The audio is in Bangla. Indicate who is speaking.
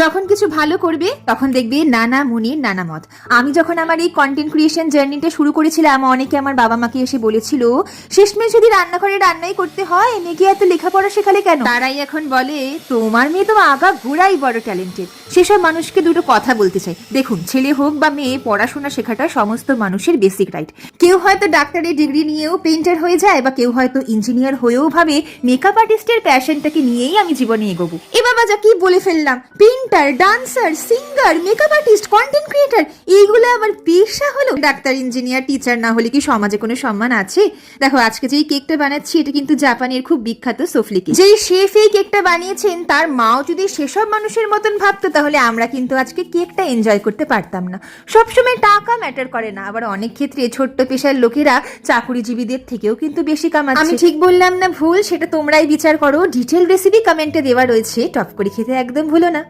Speaker 1: যখন কিছু ভালো করবে, তখন দেখবে নানা মুনির নানা মত। আমি যখন আমার এই কন্টেন্ট ক্রিয়েশন জার্নিটা শুরু করেছিলাম, অনেকে আমার বাবা মাকে এসে বলেছিল, শেষমেশ যদি রান্নাঘরে রান্নাই করতে হয় মেয়েকে এত লেখাপড়া শেখালে কেন? তারাই এখন বলে, তোমার মেয়ে তো আগা ঘোরাই বড় ট্যালেন্টেড সেসব মানুষকে দুটো কথা বলতে চাই। দেখুন, ছেলে হোক বা মেয়ে, পড়াশোনা শেখাটা সমস্ত মানুষের বেসিক রাইট কেউ হয়তো ডাক্তারের ডিগ্রি নিয়েও পেইন্টার হয়ে যায় বা কেউ হয়তো ইঞ্জিনিয়ার হয়েও ভাবে মেকআপ আর্টিস্টের প্যাশনটাকে নিয়েই আমি জীবনে এগোবো। এ বাবা যা কি বলে ফেললাম। Painter dancer singer makeup artist content creator এইগুলো আমার পেশা হলো ডাক্তার ইঞ্জিনিয়ার টিচার না হলে কি সমাজে কোনো সম্মান আছে? দেখো, আজকে যেই কেকটা বানাচ্ছি, এটা কিন্তু জাপানের খুব বিখ্যাত সোফলি কেক যেই শেফ এই কেকটা বানিয়েছেন, তার মাও যদি সেসব মানুষের মতন ভাবতো, তাহলে আমরা কিন্তু আজকে কেকটা এনজয় করতে পারতাম না। সবসময় টাকা ম্যাটার করে না, আবার অনেক ক্ষেত্রে ছোট্ট পেশার লোকেরা চাকুরিজীবীদের থেকেও কিন্তু বেশি কামাচ্ছে। আমি ঠিক বললাম না ভুল, সেটা তোমরাই বিচার করো। ডিটেল রেসিপি কমেন্টে দেওয়া রয়েছে টপ করে খেতে একদম ভুলো না।